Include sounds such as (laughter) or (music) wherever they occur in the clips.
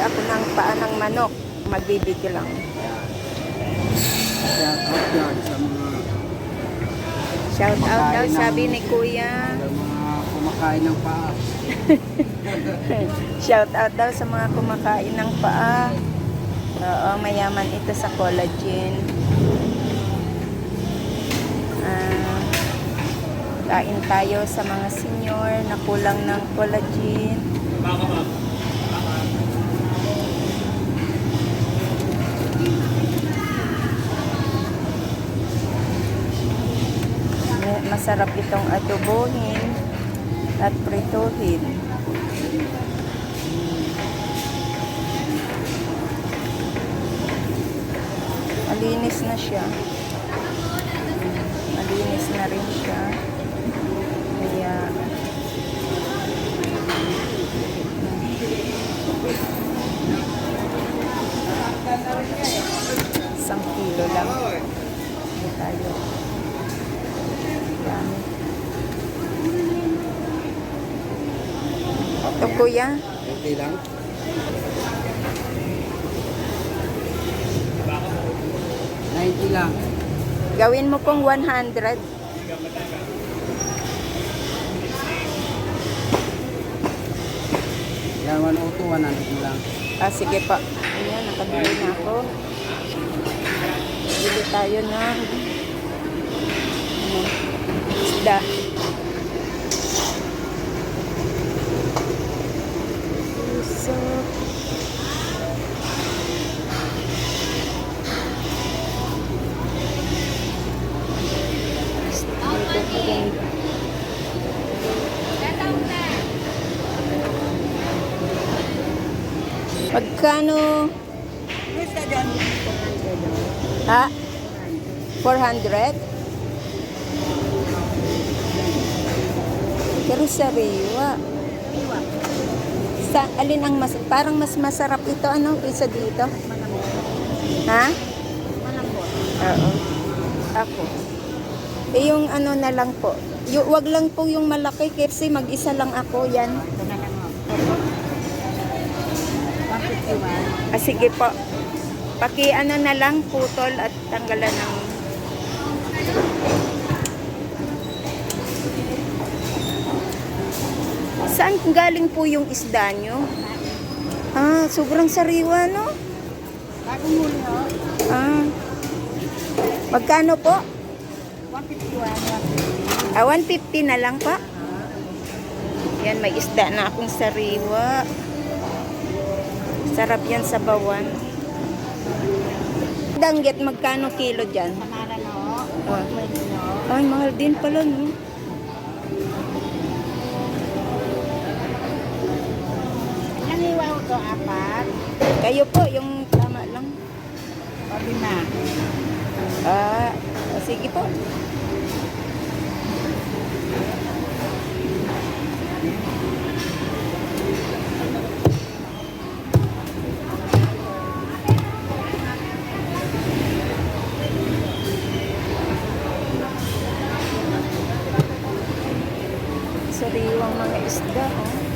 ako ng paa ng manok. Magbibigyo lang. Shout out yan sa mga, Shout out daw, sabi ni Kuya. sa mga kumakain ng paa. (laughs) Shout out daw sa mga kumakain ng paa. Oo, mayaman ito sa collagen. Ah, kain tayo sa mga senior na kulang ng collagen. Ma- Masarap itong adobohin at prituhin. Malinis na siya. Malinis na rin siya. Kaya, isang kilo lang. Hindi tayo. Dami. Ito kuya, Okay lang. Ninety lang. gawin mo pong 100. Yan, 102, 100 lang. Ah, sige pa. Ayan, nakabili na ako. Bili tayo ng ano, isda. Rin. Magkano? Ha? 400? Pero sariwa. Sa, alin ang mas, parang mas masarap ito, ano, kaysa dito? Ha? Oo. Ako. Eh, yung ano na lang po. Yung, wag lang po yung malaki kasi mag-isa lang ako yan. Ah, sige po. Paki ano na lang, putol at tanggalan ng... Saan galing po yung isda nyo? Ah, sobrang sariwa, no? Bagong huli, oh. Ah. Magkano po? 151, Ah, 150 na lang pa. Yan, may isda na akong sariwa. Sarap yan sa bawan. Danggit, magkano kilo dyan? Panara, no? Oh. no? Ay, mahal din pala, no? Ilang iwaw to, apat? Kayo po, yung tama lang. O, lima. Ah, sige po. Sariwang mga isda, oh.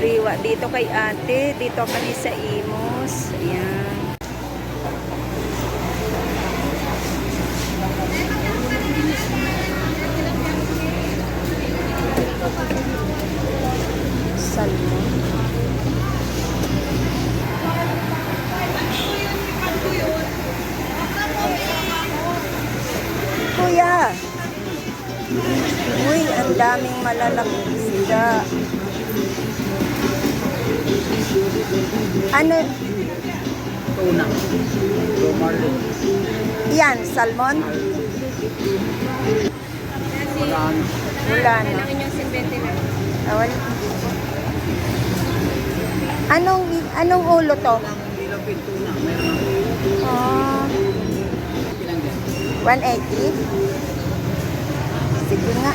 Sariwa. Dito kay ate. Dito kami sa Imos. Ayan. Salmon. Kuya. Uy, ang daming malalaking isda. Ano? Tuna. Yan, salmon? Na. Ah, wala. Anong, anong ulo to? Ako. Ah, Ilang din? 180? Sige nga.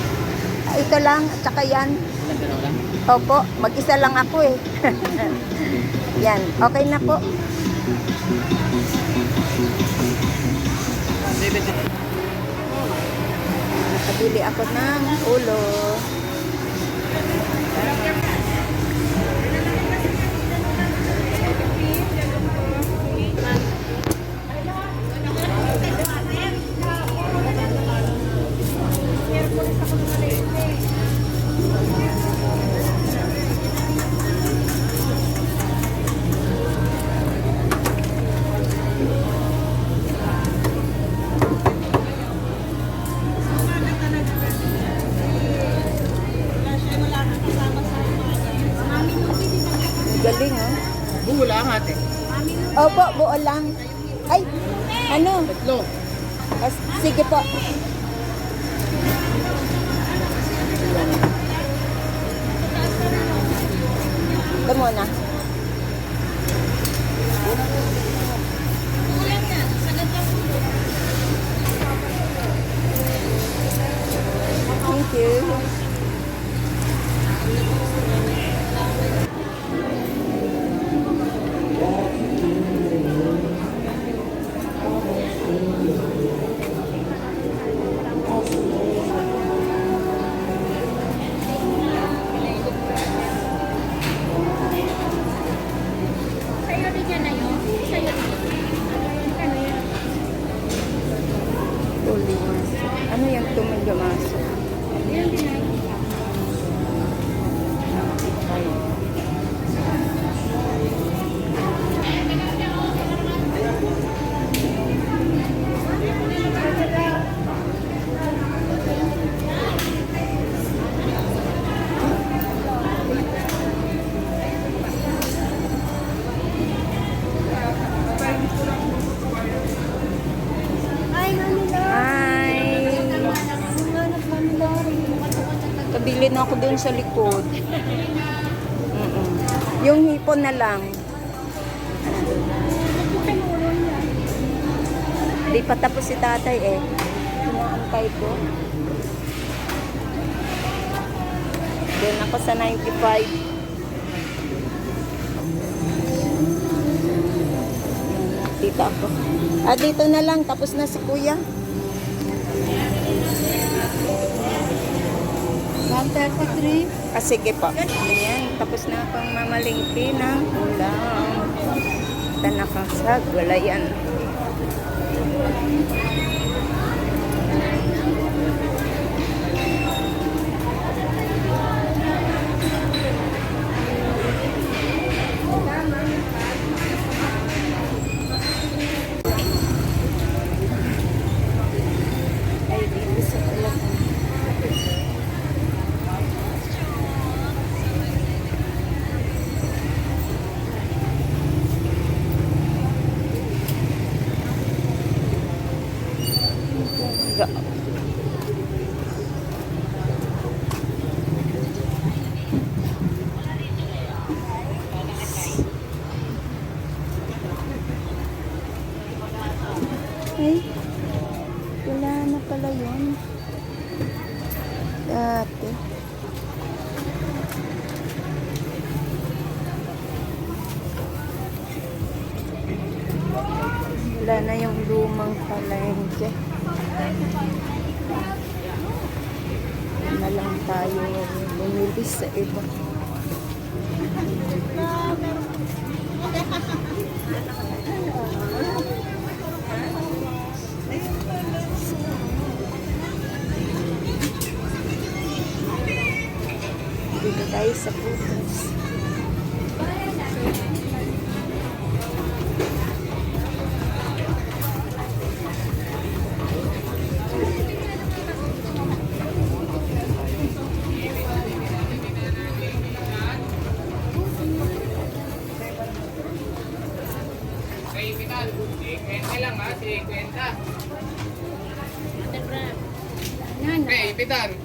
Ah, Ito lang, at saka yan. Opo, mag-isa lang ako eh. (laughs) yan, okay na po. 70. Nabili ako ng ulo. Galing, oh. Bula ang ate. Opo, buo lang. Ay, ano? Tatlo. As, sige po. Ito muna. Tulimaso. Ano yung tumigamasok? Dun sa likod. Mm-mm. Yung hipon na lang. Di pa tapos si tatay eh. Inaantay ko. Doon ako sa 95. Dito ako. Ah, dito na lang. Tapos na si kuya. 133. Ah, sige po. Ayan, tapos na akong mamalingki ng ulam. Tanaka sa gulayan. Ay, dito sa ulam. Ga- Ay, wala na pala yun. Dati. Wala na yung lumang palengke. na lang tayo bumili sa iba. Dito tayo sa putas. Yan,